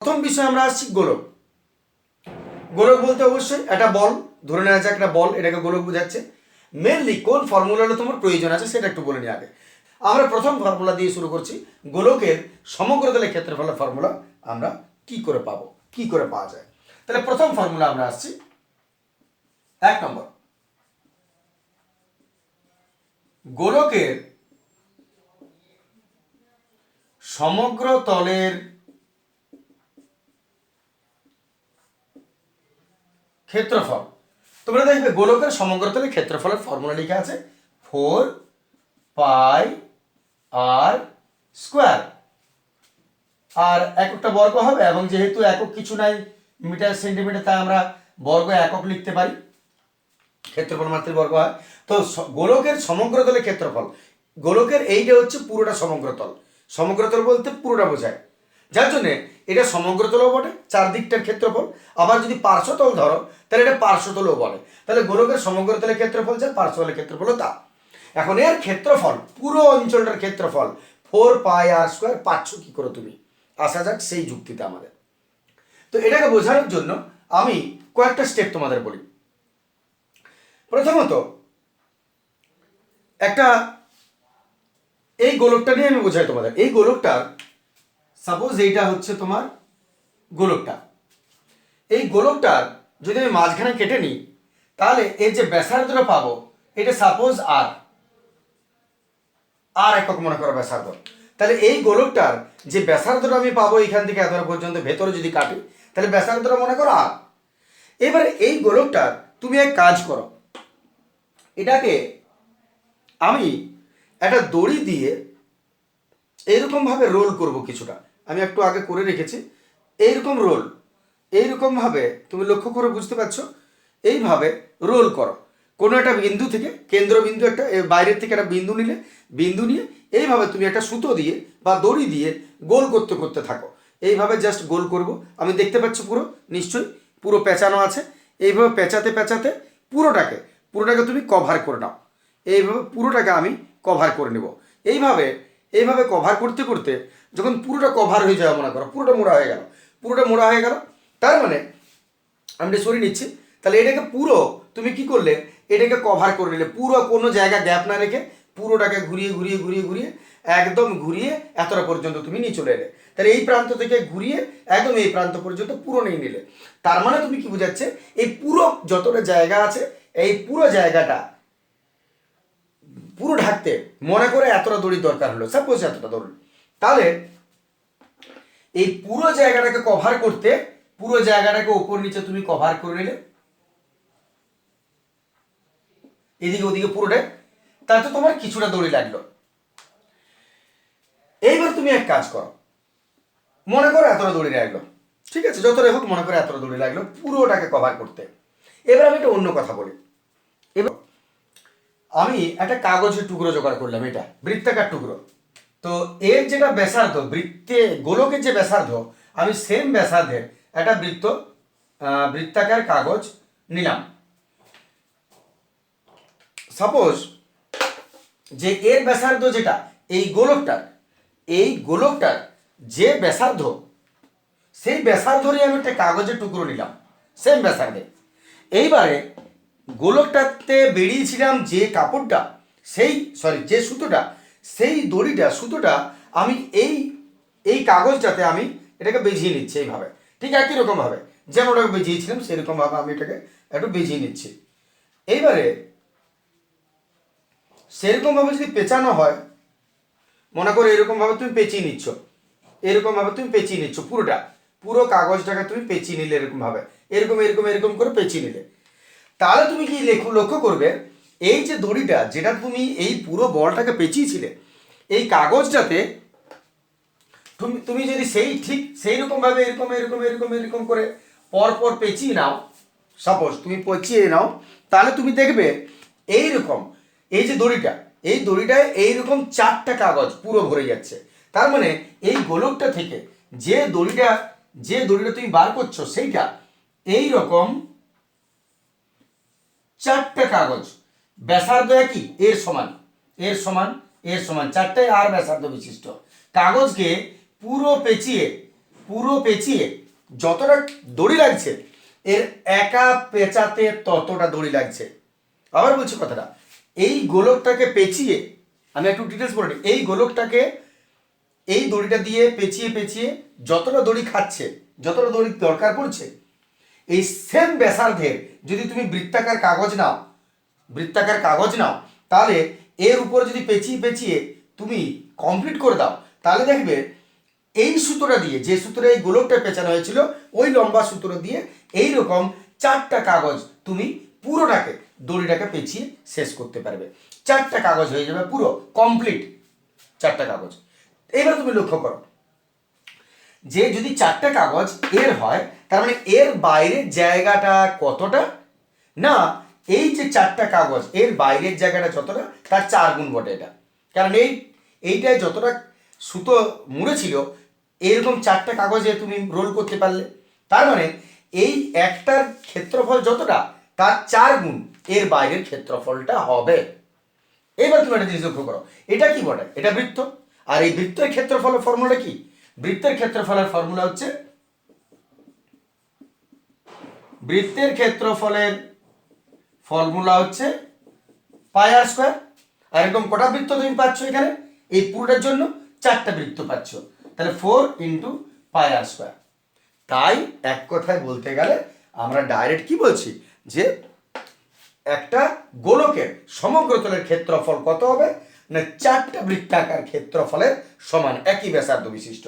প্রথম বিষয় আমরা আসছি গোলক। গোলক বলতে অবশ্যই একটা বল, ধরে নেওয়া যাক একটা বল, এটাকে গোলক বোঝাচ্ছে। মেনলি কোন ফর্মুলাটা তোমার প্রয়োজন আছে সেটা একটু বলে নিই আগে। আমরা প্রথম ফর্মুলা দিয়ে শুরু করছি, গোলকের সমগ্র দলের ক্ষেত্রফলের ফর্মুলা আমরা কি করে পাবো, কি করে পাওয়া যায়। তাহলে প্রথম ফর্মুলা আমরা আসছি, এক নম্বর। গোলকের সমগ্র তলের ক্ষেত্রফল। তোমরা দেখবে গোলকের সমগ্র তলের ক্ষেত্রফলের ফর্মুলা লেখা আছে ফোর পাই আর স্কোয়ার আর এককটা বর্গ হবে এবং যেহেতু একক কিছু নাই মিটার, সেন্টিমিটার, তাই আমরা বর্গ একক লিখতে পারি। ক্ষেত্রফল মাত্রের বর্গ হয়। তো গোলকের সমগ্র তলের ক্ষেত্রফল। গোলকের এইটা হচ্ছে পুরোটা সমগ্রতল। সমগ্রতল বলতে পুরোটা বোঝায়। যার জন্য এটা সমগ্রতলও বটে, চারদিকটার ক্ষেত্রফল। আবার যদি পার্শ্বতল ধরো, তাহলে এটা পার্শ্বতলও বলে তাহলে গোলকের সমগ্রতলের ক্ষেত্রফল যা পার্শ্বতলের ক্ষেত্রফলও তা এখন এর ক্ষেত্রফল, পুরো অঞ্চলটার ক্ষেত্রফল, ফোর পাই আর স্কোয়ার পাচ্ছ কি করো তুমি? আসা যাক সেই যুক্তিতে আমাদের। তো এটাকে বোঝানোর জন্য আমি কয়েকটা স্টেপ তোমাদের বলি। প্রথমত, একটা, এই গোলকটা নিয়ে আমি বোঝাই তোমাদের। এই গোলকটার সাপোজ এইটা হচ্ছে তোমার গোলকটা। এই গোলকটার যদি আমি মাঝখানে কেটে নিই, তাহলে এর যে ব্যাসার্ধটা পাবো, এটা সাপোজ আর আর একক মনে করো ব্যাসার্ধ। তাহলে এই গোলকটার যে ব্যাসার্ধটা আমি পাবো এখান থেকে এত পর্যন্ত ভেতরে যদি কাটি, তাহলে ব্যাসার্ধটা মনে করো আর এবারে এই গোলকটার তুমি এক কাজ করো। এটাকে আমি একটা দড়ি দিয়ে এইরকমভাবে রোল করব কিছুটা। আমি একটু আগে করে রেখেছি। এইরকম রোল এইরকমভাবে তুমি লক্ষ্য করে বুঝতে পারছ, এইভাবে রোল করো। কোনো একটা বিন্দু থেকে কেন্দ্রবিন্দু একটা বাইরের থেকে একটা বিন্দু নিলে, বিন্দু নিয়ে এইভাবে তুমি একটা সুতো দিয়ে বা দড়ি দিয়ে গোল করতে করতে থাকো। এইভাবে জাস্ট গোল করব। আমি দেখতে পাচ্ছ পুরো, নিশ্চয়ই পুরো পেঁচানো আছে। এইভাবে পেঁচাতে পেঁচাতে পুরোটাকে পুরোটাকে তুমি কভার করে নাও। এইভাবে পুরোটাকে আমি কভার করে নেব। এইভাবে এইভাবে কভার করতে করতে যখন পুরোটা কভার হয়ে যাবে, মনে করো, পুরোটা মোড়া হয়ে গেল, পুরোটা মোড়া হয়ে গেল, তার মানে আমি এটা সরিয়ে নিচ্ছি, তাহলে এটাকে পুরো তুমি কি করলে, এটাকে কভার করে নিলে, পুরো কোনো জায়গা গ্যাপ না রেখে পুরোটাকে ঘুরিয়ে ঘুরিয়ে ঘুরিয়ে ঘুরিয়ে একদম ঘুরিয়ে এতটা পর্যন্ত তুমি নিয়ে চলে এলে। তাহলে এই প্রান্ত থেকে ঘুরিয়ে একদম এই প্রান্ত পর্যন্ত পুরো নিয়ে নিলে। তার মানে তুমি কি বোঝাচ্ছে, এই পুরো যতটা জায়গা আছে, এই পুরো জায়গাটা পুরো ঢাকতে মনে করে এতটা দড়ি দরকার হলো। সাপোজ এতটা দড়ি। তাহলে এই পুরো জায়গাটাকে কভার করতে, পুরো জায়গাটাকে উপর নিচে তুমি কভার করে নিলে। এদিকে ওদিকে পুরোটা। তাতে তোমার কিছুটা দড়ি লাগল। এইবার তুমি এক কাজ করো। মনে করো এতটা দড়ি লাগল। ঠিক আছে? যতটা হোক মনে করো এতটা দড়ি লাগল পুরোটাকে কভার করতে। এবার আমি একটা অন্য কথা বলি। এবার আমি একটা কাগজের টুকরো জোগাড় করলাম, এটা, বৃত্তাকার টুকরো। তো এর যেটা ব্যাসার্ধ, বৃত্তে গোলকের যে ব্যাসার্ধ, আমি সেম ব্যাসার্ধের একটা বৃত্ত বৃত্তাকার কাগজ নিলাম। সাপোজ যে এর ব্যাসার্ধ যেটা, এই গোলকটার এই গোলকটার যে ব্যাসার্ধ, সেই ব্যাসার্ধরই আমি একটা কাগজের টুকরো নিলাম সেম ব্যাসার্ধে। এইবারে গোলকটাতে বেরিয়েছিলাম যে কাপড়টা, সেই সরি যে সুতোটা, সেই দড়িটা, সুতোটা আমি এই এই কাগজটাতে আমি এটাকে বেজিয়ে নিচ্ছি এইভাবে। ঠিক একই রকমভাবে, যেমন ওটাকে বেজিয়েছিলাম সেরকমভাবে আমি এটাকে একটু বেজিয়ে নিচ্ছি। এইবারে সেরকমভাবে যদি পেঁচানো হয়, মনে করো এরকমভাবে তুমি পেঁচিয়ে নিচ্ছ, এরকমভাবে তুমি পেঁচিয়ে নিচ্ছ পুরোটা, পুরো কাগজটাকে তুমি পেঁচিয়ে নিলে এরকমভাবে, এরকম এরকম এরকম করে পেঁচিয়ে নিলে। তাহলে তুমি কি লক্ষ্য করবে? এই যে দড়িটা, যেটা তুমি এই পুরো বলটাকে পেঁচিয়েছিলে, এই কাগজটাতে তুমি তুমি যদি সেই ঠিক সেই রকমভাবে এরকম এরকম এরকম এরকম করে পর পর পেঁচিয়ে নাও সাপোজ তুমি পেঁচিয়ে নাও, তাহলে তুমি দেখবে এই রকম এই যে দড়িটা, এই দড়িটায় এইরকম চারটা কাগজ পুরো ভরে যাচ্ছে। তার মানে এই গোলকটা থেকে যে দড়িটা যে দড়িটা তুমি বার করছ, সেইটা এই রকম চারটে কাগজ। ব্যাসার্ধ একই, এর সমান। এর সমান এর সমান। চারটে আর ব্যাসার্ধ বিশিষ্ট। কাগজকে পুরো পেঁচিয়ে পুরো পেঁচিয়ে যতটা দড়ি লাগছে, এর একা পেঁচাতে ততটা দড়ি লাগছে। আবার বলছি কথাটা, এই গোলকটাকে পেঁচিয়ে, আমি একটু ডিটেলস বলে এই গোলকটাকে এই দড়িটা দিয়ে পেঁচিয়ে পেঁচিয়ে যতটা দড়ি খাচ্ছে, যতটা দড়ি দরকার পড়ছে এই সেম ব্যাসার্ধের যদি তুমি বৃত্তাকার কাগজ নাও, বৃত্তাকার কাগজ নাও, তাহলে এর উপর যদি পেঁচিয়ে পেঁচিয়ে তুমি কমপ্লিট করে দাও, তাহলে দেখবে এই সুতোটা দিয়ে, যে সুতোটা এই গোলকটা পেঁচানো হয়েছিল, ওই লম্বা সুতোটা দিয়ে এই রকম চারটা কাগজ তুমি পুরোটাকে, দড়িটাকে পেঁচিয়ে শেষ করতে পারবে। চারটা কাগজ হয়ে যাবে পুরো কমপ্লিট চারটা কাগজ। এবার তুমি লক্ষ্য করো, যে যদি চারটে কাগজ এর হয় তার মানে এর বাইরের জায়গাটা কতটা? না, এই যে চারটা কাগজ, এর বাইরের জায়গাটা যতটা, তার চার গুণ বটে এটা। কারণ এই, এইটায় যতটা সুতো মুড়েছিল এরকম চারটা কাগজে তুমি রোল করতে পারলে। তার মানে এই একটার ক্ষেত্রফল যতটা, তার চার গুণ এর বাইরের ক্ষেত্রফলটা হবে। এবার তুমি একটা জিনিস লক্ষ্য করো, এটা কি বটে? এটা বৃত্ত। আর এই বৃত্তের ক্ষেত্রফলের ফর্মুলা কি? বৃত্তের ক্ষেত্রফলের ফর্মুলা হচ্ছে বৃত্তের ক্ষেত্রফলের ফর্মুলা হচ্ছে পাই আর স্কোয়ার আর এরকম কটা বৃত্ত তুমি পাচ্ছ এখানে? এই পুরোটার জন্য চারটা বৃত্ত পাচ্ছ। তাহলে four into pi r square তাই এক কথায় বলতে গেলে আমরা ডাইরেক্ট কি বলছি? যে একটা গোলকের সমগ্র তলের ক্ষেত্রফল কত হবে? না চারটা বৃত্তাকার ক্ষেত্রফলের সমান একই ব্যাসার্ধ বিশিষ্ট।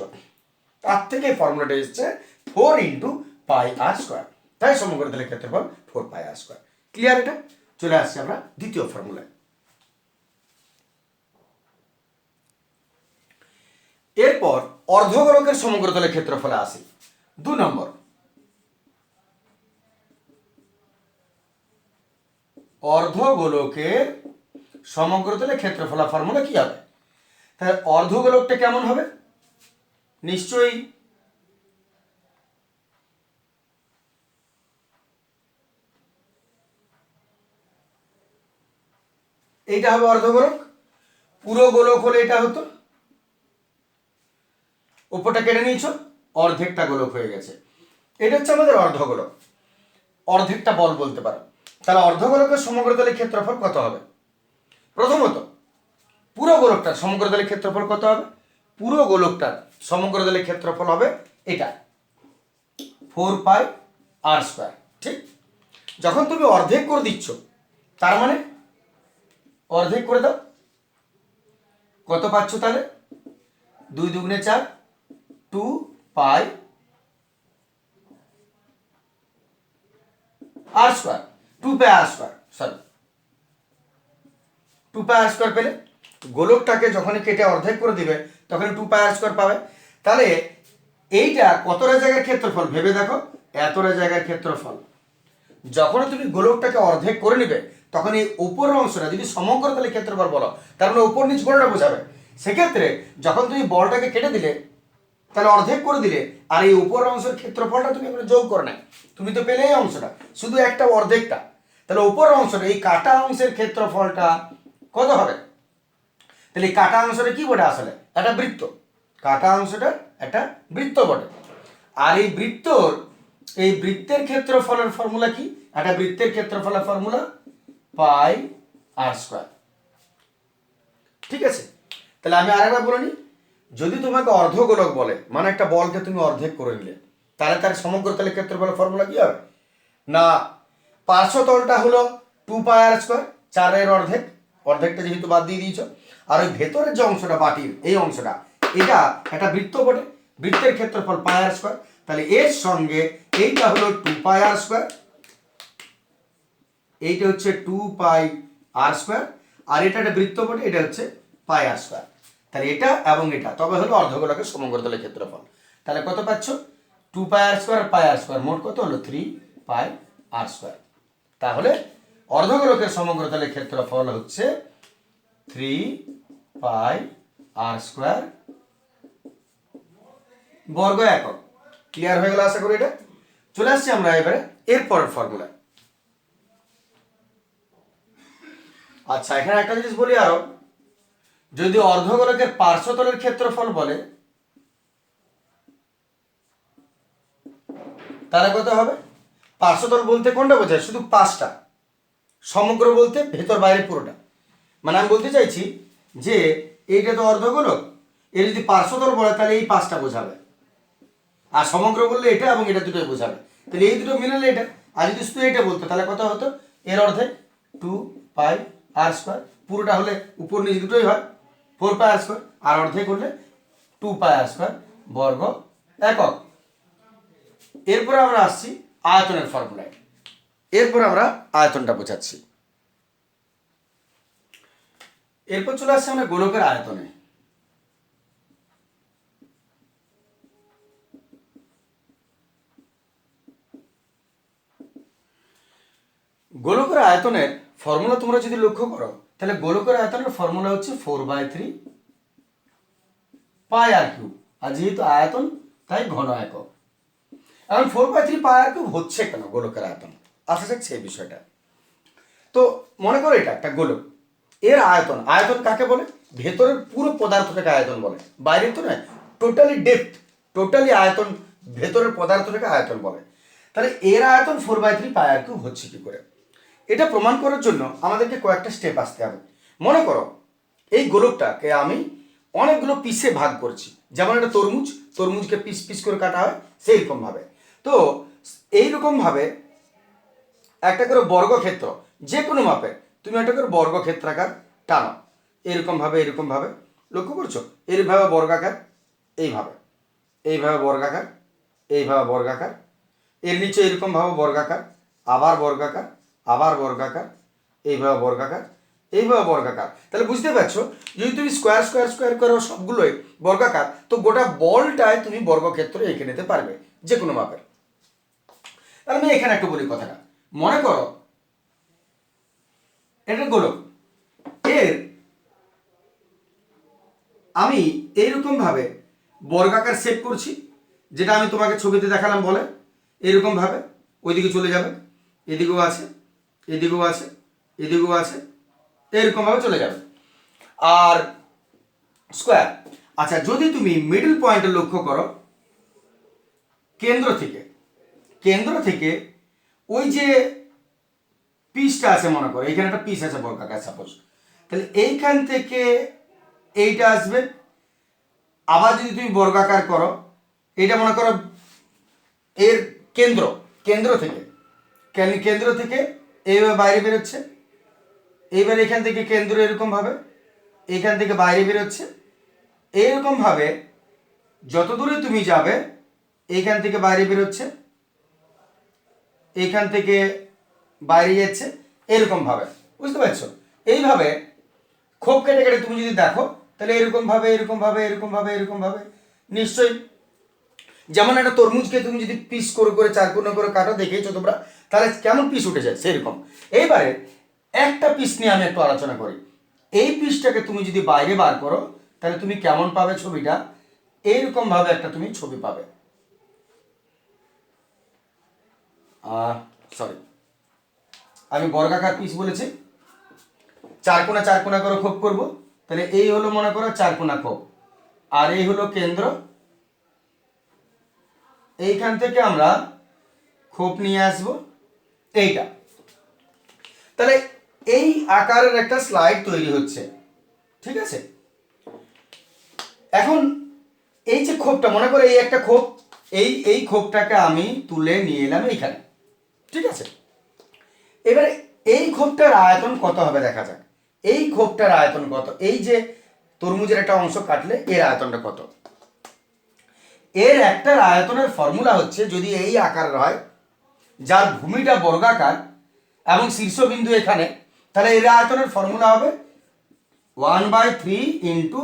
তার থেকে ফর্মুলাটা এসছে four into pi r square তাই সমগ্র তলের ক্ষেত্রফল four pi r square clear এটা? চলে আসছে আমরা দ্বিতীয় ফর্মুলায় এরপর অর্ধগোলকের সমগ্র তলের ক্ষেত্রফলে আসি। দু নম্বর। অর্ধগোলকের সমগ্রতলে ক্ষেত্রফলা ফর্মুলা কি হবে? তাহলে অর্ধগোলকটা কেমন হবে? নিশ্চয়ই এইটা হবে অর্ধগোলক। পুরো গোলক হলে এটা হতো। উপরটা কেটে নিয়েছ, অর্ধেকটা গোলক হয়ে গেছে। এটা হচ্ছে আমাদের অর্ধগোলক। অর্ধেকটা বল বলতে পারো। তাহলে অর্ধগোলকের সমগ্রতলের ক্ষেত্রফল কত হবে? প্রথমত, পুরো গোলকটার সমগ্রতলের ক্ষেত্রফল কত হবে? পুরো গোলকটার সমগ্রতলের ক্ষেত্রফল হবে এটা। ফোর পাই আর স্কোয়ার, ঠিক? যখন তুমি অর্ধেক করে দিচ্ছ, তার মানে অর্ধেক করে দাও। কত পাচ্ছ তাহলে? দুই দুগুণে চার two pi r square two pi r square sorry two pi r square পেলে গোলকটাকে যখন কেটে অর্ধেক করে দিবে তখন টু পাই আর স্কোয়ার পাবে। তাহলে এইটা কতটা জায়গার ক্ষেত্রফল? ভেবে দেখো, এতটা জায়গার ক্ষেত্রফল। যখন তুমি গোলকটাকে অর্ধেক করে নিবে তখন এই উপরের অংশটা যদি সমগ্র তাহলে ক্ষেত্রফল বলো। তার মানে উপর নিচ কোনটা বোঝাবে। সেক্ষেত্রে যখন তুমি বলটাকে কেটে দিলে, তাহলে অর্ধেক করে দিলে, আর এই উপরের অংশের ক্ষেত্রফলটা তুমি এখানে যোগ করে নাই। তুমি তো পেলে এই অংশটা, শুধু একটা অর্ধেকটা। তাহলে উপরের অংশটা, এই কাটা অংশের ক্ষেত্রফলটা কত হবে? তাহলে এই কাটা অংশটা কি বটে আসলে? একটা বৃত্ত। কাটা অংশটা একটা বৃত্ত বটে। আর এই বৃত্তর, এই বৃত্তের ক্ষেত্রফলের ফর্মুলা কি? একটা বৃত্তের ক্ষেত্রফলের ফর্মুলা পাই আর স্কোয়ার ঠিক আছে? তাহলে আমি আরেকবার বলে নিই। যদি তোমাকে অর্ধগোলক বলে মানে একটা বলকে তুমি অর্ধেক করে নিলে, তাহলে তার সমগ্র তাহলে ক্ষেত্রফলের ফর্মুলা কি হবে? না, পার্শ্বতলটা হলো টু পাই আর স্কোয়ার চারের অর্ধেক, অর্ধেকটা যেহেতু বাদ দিয়ে দিয়েছ, আর ওই ভেতরের যে অংশটা বাটির, এই অংশটা, এটা একটা বৃত্ত বটে। বৃত্তের ক্ষেত্রফল পাই আর স্কোয়ার তাহলে এর সঙ্গে এইটা হলো টু পাই আর স্কোয়ার এইটা হচ্ছে টু পাই আর স্কোয়ার আর এটা একটা বৃত্ত বটে, এটা হচ্ছে পাই আর স্কোয়ার তাহলে এটা এবং এটা, তবে হলো অর্ধগোলকের সমগ্রতলের ক্ষেত্রফল। তাহলে কত পাচ্ছ? Two pi r square pi r square মোট কত হলো? থ্রি পাই আর স্কোয়ার তাহলে অর্ধগোলকের সমগ্রতলের ক্ষেত্রফল হচ্ছে থ্রি পাই আর স্কোয়ার বর্গ একক। ক্লিয়ার হয়ে গেল আশা করি এটা? চলে আসছি আমরা এবারে, এরপরের ফর্মুলা আচ্ছা এখানে একটা জিনিস বলি আরও। যদি অর্ধগোলকের পার্শ্বতলের ক্ষেত্রফল বলে, তাহলে কত হবে? পার্শ্বতল বলতে কোনটা বোঝায়? শুধু পাঁচটা। সমগ্র বলতে ভেতর, বাইরে পুরোটা। মানে আমি বলতে চাইছি যে, এইটা তো অর্ধগোলক। এর যদি পার্শ্বতল বলে, তাহলে এই পাঁচটা বোঝাবে। আর সমগ্র বললে এটা এবং এটা দুটোই বোঝাবে। তাহলে এই দুটো মিলালে এটা। আর যদি শুধু এটা বলতো, তাহলে কত হতো? এর অর্ধে টু পাই আর স্কোয়ার পুরোটা হলে উপর নিচ দুটোই হয়। ফোর পাই আর স্কোয়ার আর অর্ধেক করলে টু পাই আর স্কোয়ার বর্গ একক। এরপরে আমরা আসছি আয়তনের ফর্মুলায় এরপর আমরা আয়তনটা বোঝাচ্ছি। এরপর চলে আসছে আমরা গোলকের আয়তনে। গোলকের আয়তনের ফর্মুলা তোমরা যদি লক্ষ্য করো, তাহলে গোলকের আয়তনের ফর্মুলা হচ্ছে four by three pi r cube আর যেহেতু আয়তন, তাই ঘন একক। এখন four by three pi r cube হচ্ছে কেন গোলকের আয়তন? আসা যাচ্ছে এই বিষয়টা। তো মনে করো এটা একটা গোলক। এর আয়তন আয়তন কাকে বলে? ভেতরের পুরো পদার্থটাকে আয়তন বলে। বাইরে তো নয় টোটালি ডেপথ টোটালি আয়তন, ভেতরের পদার্থটাকে আয়তন বলে। তাহলে এর আয়তন four by three pi r cube হচ্ছে কি করে? এটা প্রমাণ করার জন্য আমাদেরকে কয়েকটা স্টেপ আসতে হবে। মনে করো, এই গোলকটাকে আমি অনেকগুলো পিসে ভাগ করছি। যেমন একটা তরমুজ, তরমুজকে পিস পিস করে কাটা হয় সেই রকমভাবে তো এই এইরকমভাবে একটা করে বর্গক্ষেত্র যে কোনো মাপে তুমি একটা করে বর্গক্ষেত্রাকার টানো। এরকমভাবে এরকমভাবে। লক্ষ্য করছ? এইভাবে বর্গাকার, এইভাবে। এইভাবে বর্গাকার এইভাবে বর্গাকার। এর নিচে এরকমভাবে বর্গাকার, আবার বর্গাকার। আবার বর্গাকার এইভাবে বর্গাকার এইভাবে বর্গাকার তাহলে বুঝতে পারছ, যদি তুমি স্কোয়ার স্কোয়ার স্কোয়ার করো সবগুলোই বর্গাকার তো গোটা বলটায় তুমি বর্গক্ষেত্র এঁকে নিতে পারবে যে কোনো মাপের। তাহলে আমি এখানে একটু বলি কথাটা। মনে করো, এটা গোলক। এর আমি এইরকম ভাবে বর্গাকার শেপ করছি, যেটা আমি তোমাকে ছবিতে দেখালাম বলে এরকম ভাবে ওইদিকে চলে যাবে, এদিকেও আছে। এদিকেও আছে এদিকেও আছে এরকম ভাবে চলে যাবে। আর স্কোয়ার আচ্ছা যদি তুমি মিডল পয়েন্টে লক্ষ্য করো, কেন্দ্র থেকে কেন্দ্র থেকে ওই যে পিসটা আছে মনে করো, এখানে একটা পিস আছে বর্গাকার সাপোজ তাহলে এইখান থেকে এইটা আসবে। আবার যদি তুমি বর্গাকার করো, এইটা মনে করো এর কেন্দ্র কেন্দ্র থেকে, কেন- কেন্দ্র থেকে এইভাবে বাইরে বেরোচ্ছে। এইবার এখান থেকে কেন্দ্র এরকম ভাবে, এখান থেকে বাইরে বেরোচ্ছে। এইরকম ভাবে যত দূরে তুমি যাবে এইখান থেকে বাইরে বেরোচ্ছে। এইখান থেকে বাইরে যাচ্ছে। এরকম ভাবে, বুঝতে পারছ? এইভাবে খোপ কেটে কেটে তুমি যদি দেখো, তাহলে এরকম ভাবে এরকম ভাবে এরকম ভাবে এরকম ভাবে, নিশ্চয়ই যেমন একটা তরমুজকে তুমি যদি পিস করে করে, চার কোনা করে কাটো দেখেছ তোমরা? তাহলে কেমন পিস উঠে যায় সেরকম। এইবারে একটা পিস নিয়ে আমি একটু আলোচনা করি। এই পিসটাকে তুমি যদি বাইরে বার করো, তাহলে তুমি কেমন পাবে ছবিটা? এইরকম ভাবে একটা তুমি ছবি পাবে। সরি আমি বর্গাকার পিস বলেছি। চার কোনা চার কোনা করে খোপ করব। তাহলে এই হলো মনে করো চার কোনা খোপ। আর এই হলো কেন্দ্র। এইখান থেকে আমরা খোপ নিয়ে আসব। এইটা। তাহলে এই আকারের একটা স্লাইড তৈরি হচ্ছে। ঠিক আছে? এখন এই যে খোপটা, মনে করো এই একটা খোপ, এই এই খোপটাকে আমি তুলে নিয়ে এলাম এইখানে। ঠিক আছে? এবারে এই খোপটার আয়তন কত হবে দেখা যাক। এই খোপটার আয়তন কত? এই যে তরমুজের একটা অংশ কাটলে এর আয়তনটা কত? এর একটার আয়তনের ফর্মুলা হচ্ছে যদি এই আকারের হয়, যার ভূমিটা বর্গাকার এবং শীর্ষবিন্দু এখানে, তাহলে এর আয়তনের ফর্মুলা হবে ওয়ান বাই থ্রি ইন্টু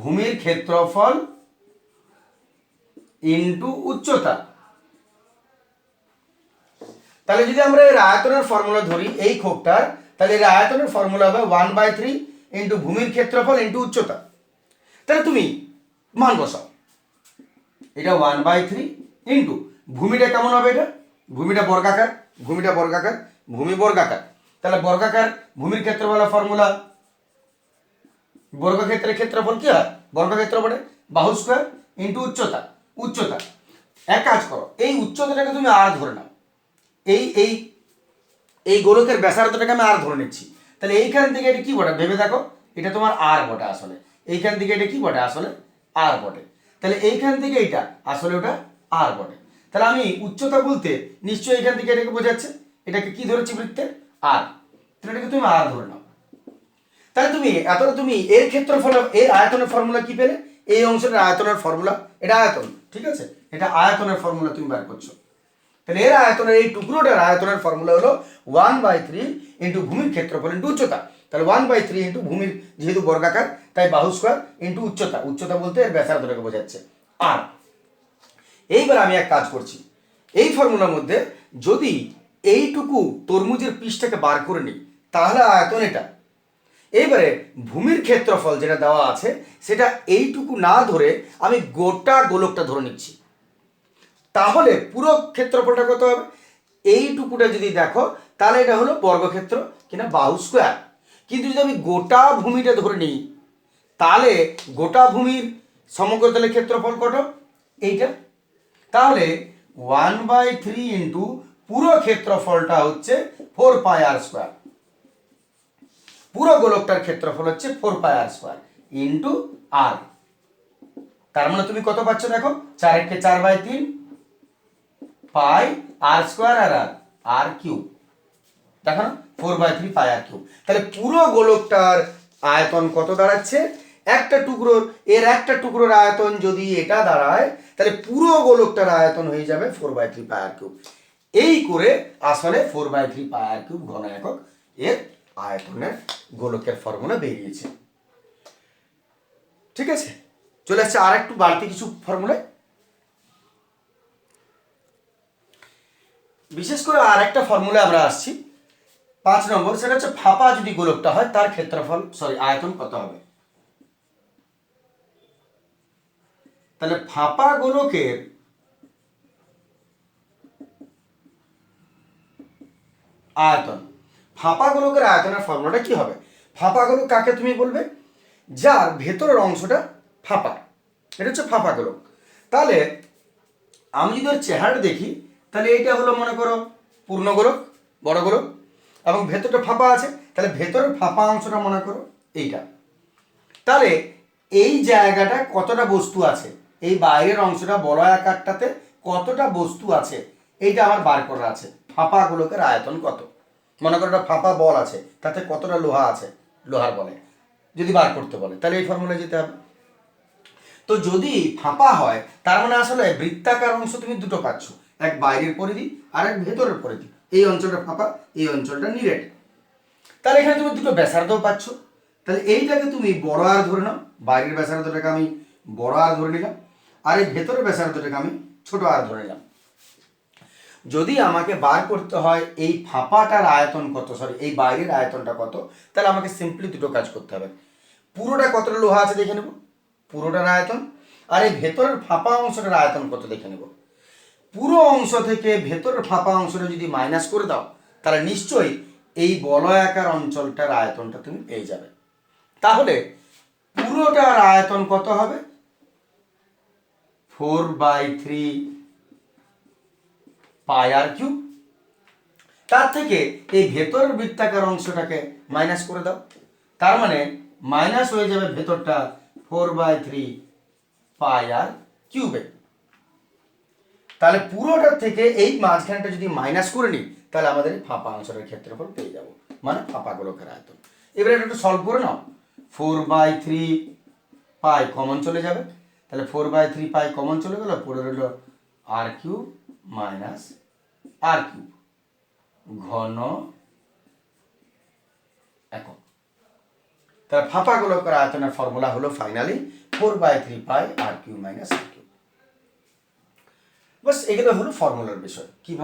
ভূমির ক্ষেত্রফল ইন্টু উচ্চতা। তাহলে যদি আমরা এর আয়তনের ফর্মুলা ধরি, এই ক্ষোভটার, তাহলে এর আয়তনের ফর্মুলা হবে ওয়ান বাই থ্রি ইন্টু ভূমির ক্ষেত্রফল ইন্টু উচ্চতা। তাহলে তুমি মান বসাও। এটা ওয়ান বাই থ্রি ইন্টু ভূমিটা কেমন হবে এটা? ভূমিটা বর্গাকার ভূমিটা বর্গাকার, ভূমি বর্গাকার। তাহলে বর্গাকার ভূমির ক্ষেত্রফলের ফর্মুলা বর্গক্ষেত্রের ক্ষেত্রফল কি হয়? বর্গক্ষেত্র বলে বাহু স্কোয়ার ইন্টু উচ্চতা উচ্চতা। এক কাজ করো, এই উচ্চতাটাকে তুমি আর ধরে নাও। এই এই এই গোলকের ব্যাসার্ধটাকে আমি আর ধরে নিচ্ছি। তাহলে এইখান থেকে এটা কি বটে? ভেবে দেখো, এটা তোমার আর বটে আসলে। এইখান থেকে এটা কি বটে? আসলে আর বটে। তাহলে এইখান থেকে এটা আসলে ওটা আর বটে। তাহলে আমি উচ্চতা বলতে নিশ্চয়ই এখান থেকে এটাকে বোঝাচ্ছে। এটাকে কি ধরেছি বৃত্তের? আর তাহলে এটাকে তুমি আর ধরে নাও। তাহলে তুমি, এতটা তুমি এর ক্ষেত্রফল এর আয়তনের ফর্মুলা কি পেলে? এই অংশের আয়তনের ফর্মুলা এটা আয়তন, ঠিক আছে? এটা আয়তনের ফর্মুলা তুমি বার করছ। তাহলে এর আয়তনের, এই টুকরোটার আয়তনের ফর্মুলা হলো ওয়ান বাই থ্রি ইন্টু ভূমির ক্ষেত্রফল ইন্টু উচ্চতা। তাহলে ওয়ান বাই থ্রি ইন্টু ভূমির যেহেতু বর্গাকার, তাই বাহু স্কোয়ার ইন্টু উচ্চতা। উচ্চতা বলতে এর ব্যাসার্ধটাকে বোঝাচ্ছে। আর এইবার আমি এক কাজ করছি। এই ফর্মুলার মধ্যে যদি এইটুকু তরমুজের পিসটাকে বার করে নিই, তাহলে আয়তন এটা। এইবারে ভূমির ক্ষেত্রফল যেটা দেওয়া আছে, সেটা এইটুকু না ধরে আমি গোটা গোলকটা ধরে নিচ্ছি। তাহলে পুরো ক্ষেত্রফলটা কত হবে? এইটুকুটা যদি দেখো, তাহলে এটা হলো বর্গক্ষেত্র কিনা বাহু স্কোয়ার কিন্তু যদি আমি গোটা ভূমিটা ধরে নিই, তাহলে গোটা ভূমির সমগ্রতলের ক্ষেত্রফল কত? এইটা। তাহলে ওয়ান বাই থ্রি ইন্টু পুরো ক্ষেত্রফলটা হচ্ছে ফোর পাই আর স্কোয়ার পুরো গোলকটার ক্ষেত্রফল হচ্ছে four pi r square into r তার মানে তুমি কত পাচ্ছ দেখো? চার একে চার বাই তিন পাই আর স্কোয়ার আর আর কিউব দেখো না four by three pi r cube তাহলে পুরো গোলকটার আয়তন কত দাঁড়াচ্ছে? একটা টুকরোর এর একটা টুকরোর আয়তন যদি এটা দাঁড়ায়, তাহলে পুরো গোলকটার আয়তন হয়ে যাবে four by three pi r cube এই করে আসলে four by three pi r cube ঘন একক এর আয়তনের গোলকের ফর্মুলা বেরিয়েছে। ঠিক আছে? চলে আসছে আর একটু বাড়তি কিছু ফর্মুলায় বিশেষ করে আর একটা ফর্মুলা আমরা আসছি। পাঁচ নম্বর, সেটা হচ্ছে ফাঁপা যদি গোলকটা হয়, তার ক্ষেত্রফল সরি আয়তন কত হবে? তাহলে ফাঁপা গোলকের আয়তন, ফাঁপা গোলকের আয়তনের ফর্মুলাটা কি হবে? ফাঁপা গোলক কাকে তুমি বলবে? যার ভেতরের অংশটা ফাঁপা, এটা হচ্ছে ফাঁপা গোলক। তাহলে আমি যদি ওর চেহারাটা দেখি, তাহলে এইটা হলো, মনে করো, পূর্ণ গোলক, বড় গোলক এবং ভেতরটা ফাঁপা আছে, তাহলে ভেতরের ফাঁপা অংশটা মনে করো এইটা। তাহলে এই জায়গাটা কতটা বস্তু আছে? এই বাইরের অংশটা বড় আকারটাতে কতটা বস্তু আছে? এইটা আমার বার করা আছে। ফাঁপা গোলকের আয়তন কত? মনে করো একটা ফাঁপা বল আছে, তাতে কতটা লোহা আছে? লোহার বলে। যদি বার করতে বলে, তাহলে এই ফর্মুলায় যেতে হবে। তো যদি ফাঁপা হয়, তার মানে আসলে বৃত্তাকার অংশ তুমি দুটো পাচ্ছ, এক বাইরের পরিধি আর এক ভেতরের পরিধি। এই অঞ্চলটা ফাঁপা, এই অঞ্চলটা নিরেট। তাহলে এখানে তুমি দুটো ব্যাসার্ধও পাচ্ছ। তাহলে এইটাকে তুমি বড় আর ধরে নাও। বাইরের ব্যাসার্ধটাকে আমি বড় আর ধরে নিলাম। আর এই ভেতরের ব্যাসার্ধটাকে আমি ছোট আর ধরে নিলাম। যদি আমাকে বার করতে হয়, এই ফাঁপাটার আয়তন কত? সরি এই বাইরের আয়তনটা কত? তাহলে আমাকে সিম্পলি দুটো কাজ করতে হবে। পুরোটা কতটা লোহা আছে দেখে নেব? পুরোটার আয়তন। আর এই ভেতরের ফাঁপা অংশটার আয়তন কত দেখে নেব? পুরো অংশ থেকে ভেতরের ফাঁপা অংশটা যদি মাইনাস করে দাও, তাহলে নিশ্চয়ই এই বলয়াকার অঞ্চলটার আয়তনটা তুমি পেয়ে যাবে। তাহলে পুরোটার আয়তন কত হবে? Four by three pi r cube তার থেকে এই ভেতরের বৃত্তাকার অংশটাকে মাইনাস করে দাও। তার মানে মাইনাস হয়ে যাবে ভেতরটা four by three pi r কিউবে তাহলে পুরোটার থেকে এই মাঝখানটা যদি মাইনাস করে নিই, তাহলে আমাদের ফাঁপা অংশের ক্ষেত্রফল পেয়ে যাব। মানে ফাঁপা গোলকের আয়তন এবারে এটা একটু সলভ করে নাও। Four by three pi common চলে যাবে। তাহলে four by three pi common চলে গেল, পড়ে রইল r cube minus r cube ঘন একক। তাহলে ফাঁপা গোলকের আয়তনের ফর্মুলা হলো finally four by three pi r cube minus বাস এগুলো হলো ফর্মুলার বিষয়। কীভাবে